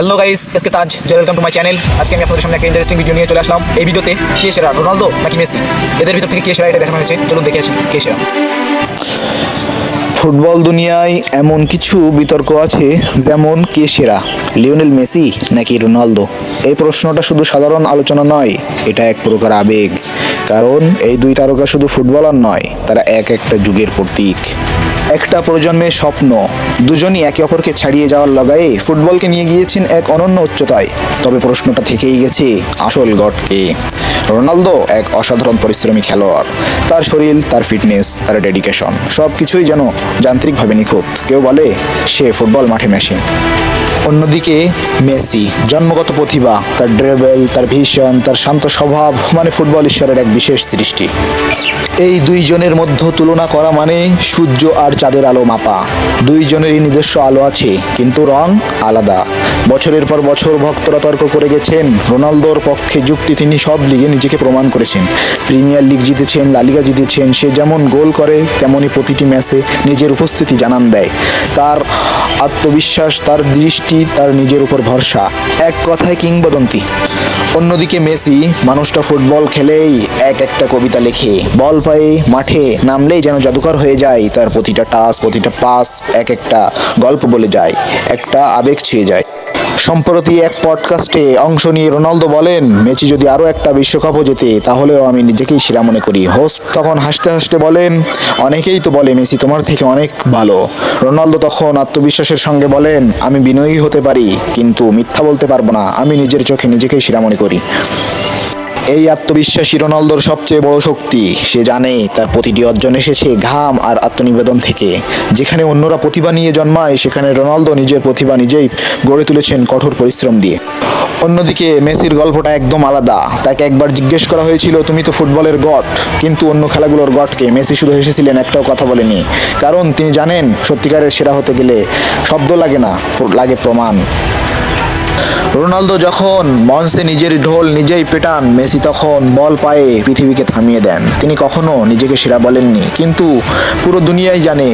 Hello guys SK Taj welcome to my channel আজকে আমি আপনাদের সামনে একটা ইন্টারেস্টিং ভিডিও নিয়ে চলে আসলাম। এই ভিডিওতে কে সেরা রোনালদো নাকি মেসি এদের ভিতর থেকে কে সেরা এটা দেখানো হয়েছে। চলুন দেখে আসি কে সেরা। ফুটবল দুনিয়ায় এমন কিছু বিতর্ক আছে যেমন কে সেরা, লিওনেল মেসি নাকি রোনালদো? এই প্রশ্নটা শুধু সাধারণ আলোচনা নয়, এটা এক প্রকার আবেগ। কারণ এই দুই তারকা শুধু ফুটবলার নয়, তারা এক একটা যুগের প্রতীক। একটা প্রজন্মের স্বপ্ন। দুজনই একে অপরকে ছাড়িয়ে যাওয়ার লগায়ে ফুটবলকে নিয়ে গিয়েছেন এক অনন্য উচ্চতায়। তবে প্রশ্নটা থেকেই গেছে, আসল গডকে রোনালদো এক অসাধারণ পরিশ্রমী খেলোয়াড়। তার শরীর, তার ফিটনেস, তার ডেডিকেশন সব কিছুই যেন যান্ত্রিকভাবে নিখুঁত। কেউ বলে, সে ফুটবল মাঠে মেশিন। অন্যদিকে মেসি, জন্মগত প্রতিভা, তার ড্রেবেল, তার ভিশন, তার শান্ত স্বভাব মানে ফুটবল ঈশ্বরের এক বিশেষ সৃষ্টি। এই দুইজনের মধ্যে তুলনা করা মানে সূর্য আর চাঁদের আলো মাপা। দুইজনেরই নিজস্ব আলো আছে, কিন্তু রং আলাদা। বছরের পর বছর ভক্তরা তর্ক করে গেছেন, রোনালদোর পক্ষে যুক্তি তিনি সব লিগে নিজেকে প্রমাণ করেছেন। প্রিমিয়ার লিগ জিতেছেন লালিগা জিতেছেন, সে যেমন গোল করে, তেমনই প্রতিটি ম্যাচে নিজের উপস্থিতি জানান দেয়। তার আত্মবিশ্বাস, তার দৃষ্টি তার নিজের উপর ভরসা, এক কথায় কিংবদন্তি। অন্যদিকে মেসি মানুষটা ফুটবল খেলেই এক একটা কবিতা লেখে। বল পায়ে, মাঠে নামলেই যেন জাদুকর হয়ে যায়, তার প্রতিটা টাস প্রতিটা পাস এক একটা গল্প বলে যায়, একটা আবেগ ছুঁয়ে যায়। সম্প্রতি এক পডকাস্টে অংশ নিয়ে রোনালদো বলেন, মেসি যদি আরও একটা বিশ্বকাপও জেতে, তাহলেও আমি নিজেকেই সেরা মনে করি। হোস্ট তখন হাসতে হাসতে বলেন, অনেকেই তো বলে মেসি তোমার থেকে অনেক ভালো। রোনালদো তখন আত্মবিশ্বাসের সঙ্গে বলেন, আমি বিনয়ী হতে পারি, কিন্তু মিথ্যা বলতে পারব না। আমি নিজের চোখে নিজেকেই সেরা মনে করি। এই আত্মবিশ্বাসী রোনালদোর সবচেয়ে বড় শক্তি। সে জানে তার প্রতিটি অর্জন এসেছে ঘাম আর আত্মনিবেদন থেকে। যেখানে অন্যরা প্রতিভা নিয়ে জন্মায়, সেখানে রোনালদো নিজের প্রতিভা নিজেই গড়ে তুলেছেন কঠোর পরিশ্রম দিয়ে। অন্যদিকে মেসির গল্পটা একদম আলাদা। তাকে একবার জিজ্ঞেস করা হয়েছিল, তুমি তো ফুটবলের গট কিন্তু অন্য খেলাগুলোর গটকে মেসি শুধু হেসেছিলেন, একটাও কথা বলেনি। কারণ তিনি জানেন, সত্যিকারের সেরা হতে গেলে শব্দ লাগে না, লাগে প্রমাণ। রোনালদো যখন মঞ্চে নিজের ঢোল নিজেই পেটান, মেসি তখন বল পায়ে পৃথিবীকে থামিয়ে দেন। তিনি কখনো নিজেকে সেরা বলেননি, কিন্তু পুরো দুনিয়াই জানে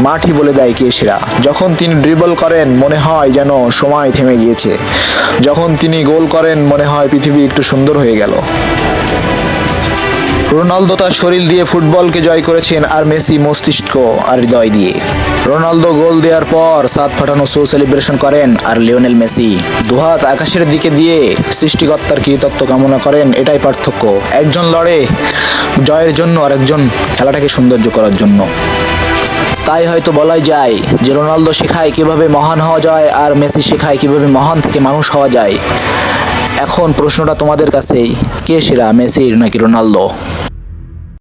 মাঠই বলে দেয় কে সেরা। যখন তিনি ড্রিবল করেন, মনে হয় যেন সময় থেমে গিয়েছে। যখন তিনি গোল করেন, মনে হয় পৃথিবী একটু সুন্দর হয়ে গেল। রোনালদো তার শরীর দিয়ে ফুটবলকে জয় করেছেন আর মেসি মস্তিষ্ক আর হৃদয় দিয়ে। রোনালদো গোল দেওয়ার পর সাত ফাটানো শো সেলিব্রেশন করেন আর লিওনেল মেসি। দুহাত আকাশের দিকে দিয়ে সৃষ্টিকর্তার কৃতত্ব কামনা করেন, এটাই পার্থক্য। একজন লড়ে জয়ের জন্য আর একজন খেলাটাকে সৌন্দর্য করার জন্য। তাই হয়তো বলাই যায় যে রোনালদো শেখায় কীভাবে মহান হওয়া যায় আর মেসি শেখায় কীভাবে মহান থেকে মানুষ হওয়া যায়। এখন প্রশ্নটা তোমাদের কাছেই। কে সেরা মেসির নাকি রোনালদো?